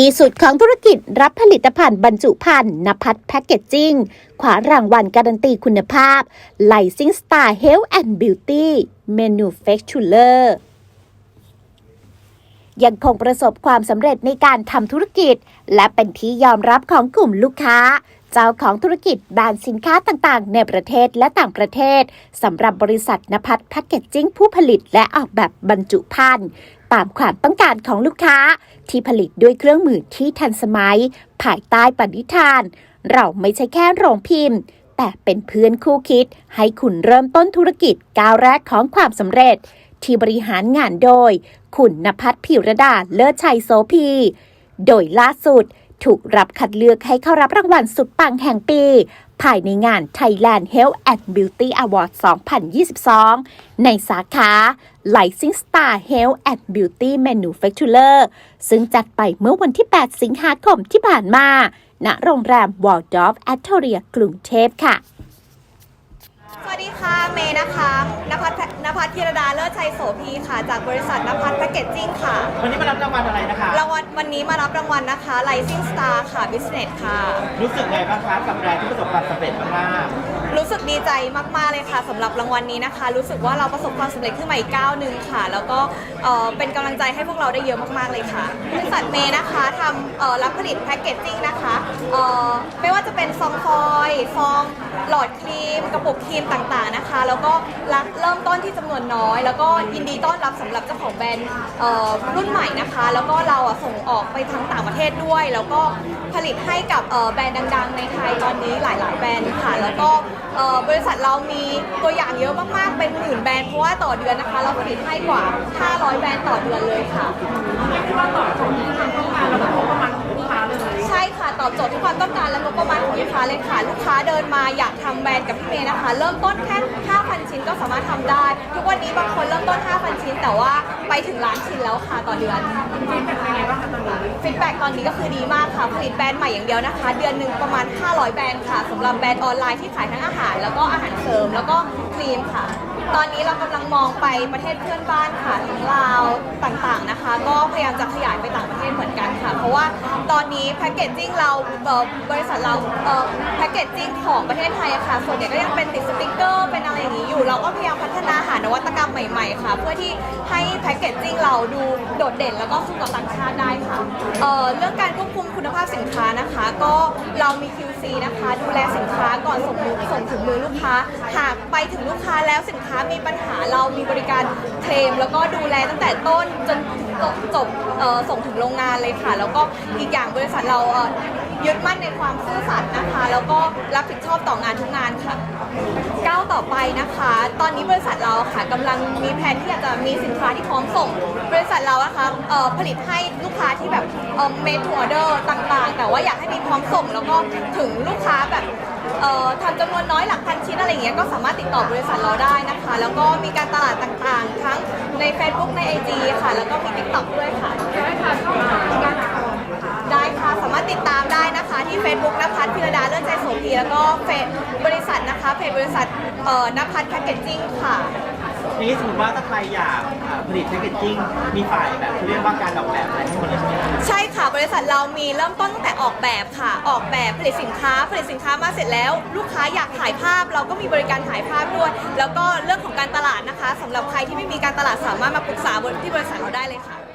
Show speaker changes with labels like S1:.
S1: ที่สุดของธุรกิจรับผลิตภัณฑ์บรรจุภัณฑ์นภัทรแพคเกจจิ้งขวารางวัลการันตีคุณภาพ Rising Star Health and Beauty Manufacturer ยังคงประสบความสำเร็จในการทำธุรกิจ และเป็นที่ยอมรับของกลุ่มลูกค้า เจ้าของธุรกิจแบรนด์สินค้าต่างๆ ในประเทศและต่างประเทศสำหรับบริษัทนภัทรแพคเกจจิ้งผู้ผลิตและออกแบบบรรจุภัณฑ์ตามความต้องการของลูกค้า ที่ผลิตด้วยเครื่องมือที่ทันสมัย ภายใต้ปณิธาน เราไม่ใช่แค่โรงพิมพ์ แต่เป็นเพื่อนคู่คิด ให้คุณเริ่มต้นธุรกิจก้าวแรกของความสำเร็จ ที่บริหารงานโดย คุณนภัทรผิวระดาเลิศชัยโสพี โดยล่าสุด ถูกรับคัดเลือกให้เข้ารับรางวัลสุดปังแห่งปี ภายในงาน Thailand Health and Beauty Award 2022 ในสาขา Lighting Star Health and Beauty Manufacturer ซึ่งจัดไปเมื่อวันที่ 8 สิงหาคมที่ผ่านมา ณ โรงแรม Waldorf Astoria กรุงเทพค่ะ
S2: สวัสดีค่ะเมย์นะคะนภัทรนภัทรธีรดาเลิศชัยโสพีค่ะ จากบริษัทนภัทรแพคเกจจิ้งค่ะ
S3: วันนี้มารับรางวัลอะไรนะคะ
S2: รางวัลวันนี้มารับรางวัลนะคะ Rising Star ค่ะ Business ค่ะ
S3: รู้สึกไงบ้างคะกับแบรนด์ที่ประสบความสำเร็จมาก
S2: รู้สึกดีใจมาก ๆ เลยค่ะสำหรับรางวัลนี้นะคะ รู้สึกว่าเราประสบความสำเร็จขึ้นมาอีกก้าวหนึ่งค่ะ แล้วก็เอ่อเป็นกำลังใจให้พวกเราได้เยอะมาก ๆ เลยค่ะบริษัทเมย์นะคะทำเอ่อรับผลิตแพคเกจจิ้งนะคะเอ่อไม่ว่าจะเป็นซองฟอยล์ซองหลอดครีม กระปุกครีมต่างๆนะคะ แล้วก็รับเริ่มต้นที่จำนวนน้อย แล้วก็ยินดีต้อนรับสำหรับเจ้าของแบรนด์เอ่อรุ่นใหม่นะคะ แล้วก็เราอะส่งออกไปทั้งต่างประเทศด้วย แล้วก็ผลิตให้กับเอ่อแบรนด์ดัง ๆ ในไทยตอนนี้หลาย ๆ แบรนด์ค่ะ แล้วก็เอ่อบริษัทเรามีตัวอย่างเยอะมากๆเป็นหมื่นแบรนด์เพราะว่าต่อเดือนนะคะ เราผลิตให้กว่า 500 แบรนด์ต่อเดือนเลยค่ะใช่ค่ะต อบโจทย์ทุกความต้องการและงบประมาณของลูกค้าเลยค่ะ ลูกค้าเดินมาอยากทำแบรนด์กับพี่เมย์นะคะ เริ่มต้นแค่ 5,000 ชิ้นก็สามารถทำได้ ทุกวันนี้บางคนเริ่มต้น 5,000 ชิ้น แต่ว่าไปถึงล้านชิ้นแล้วค่ะต่อเดือนฟีดแบ็กเป็นไงบ้างคะตอนนี้ฟีดแบ็กตอนนี้ก็คือดีมากค่ะผลิตแบรนด์ใหม่อย่างเดียวนะคะ เดือนหนึ่งประมาณ 500 แบรนด์ค่ะสำหรับแบรนด์ออนไลน์ที่ขายทั้งอาหาร แล้วก็อาหารเสริมแล้วก็ครีมค่ะตอนนี้เรากำลังมองไปประเทศเพื่อนบ้านค่ะทั้งลาวต่างๆนะคะ ก็พยายามจะขยายไปต่างประเทศ เพราะว่าตอนนี้แพคเกจจิ้งเราเอ่อบริษัทเราเอ่อแพคเกจจิ้งของประเทศไทยอะค่ะ ส่วนใหญ่ก็ยังเป็นติดสติกเกอร์เป็นอะไรอย่างนี้อยู่ เราก็พยายามพัฒนาหานวัตกรรมใหม่ๆค่ะ เพื่อที่ให้แพคเกจจิ้งเราดูโดดเด่นแล้วก็สู้กับต่างชาติได้ค่ะเอ่อเรื่องการควบคุมคุณภาพสินค้านะคะ ก็เรามี QC นะคะ ดูแลสินค้าก่อนส่งมือส่งถึงมือลูกค้า หากไปถึงลูกค้าแล้วสินค้ามีปัญหาเรามีบริการเคลมแล้วก็ดูแลตั้งแต่ต้นจนถึง จบจบอ่อส่งถึงโรงงานเลยค่ะ แล้วก็อีกอย่างบริษัทเรายึดมั่นในความซื่อสัตย์นะคะ แล้วก็รับผิดชอบต่องานทุกงานค่ะก้าวต่อไปนะคะ ตอนนี้บริษัทเราค่ะกำลังมีแผนที่อยากจะมีสินค้าที่พร้อมส่ง บริษัทเรานะคะผลิตให้ลูกค้าที่แบบเอ่อ made to order ต่างๆ แต่ว่าอยากให้มีพร้อมส่ง แล้วก็ถึงลูกค้าแบบ เอ่อทำจำนวนน้อยหลักพันชิ้นอะไรอย่างเงี้ยก็สามารถติดต่อบริษัทเราได้นะคะ แล้วก็มีการตลาดต่างๆ ทั้งใน Facebook ใน IG ค่ะ แล้วก็มี TikTok ด้วยค่ะ ได้ค่ะได้ค่ะสามารถติดตามได้นะคะที่ Facebook นภัทรพิรดาเลิศใจโสพีแล้วก็เฟซบริษัทนะคะเพจบริษัทเอ่อนภัทรแพคเกจจิ้งค่ะ
S3: ๆทีนี้สมมติว่าถ้าใครอยากอ่าผลิตแพคเกจจิ้งมีฝ่ายแบบเขาเรียกว่าการออกแบบอะไรทั้งหมดเลยใช่ไหมคะ
S2: ใช่ค่ะ บริษัทเรามีเริ่มต้นตั้งแต่ออกแบบค่ะ ออกแบบผลิตสินค้า ผลิตสินค้ามาเสร็จแล้ว ลูกค้าอยากถ่ายภาพ เราก็มีบริการถ่ายภาพด้วย แล้วก็เรื่องของการตลาดนะคะสำหรับใครที่ไม่มีการตลาดสามารถมาปรึกษาที่บริษัทเราได้เลยค่ะ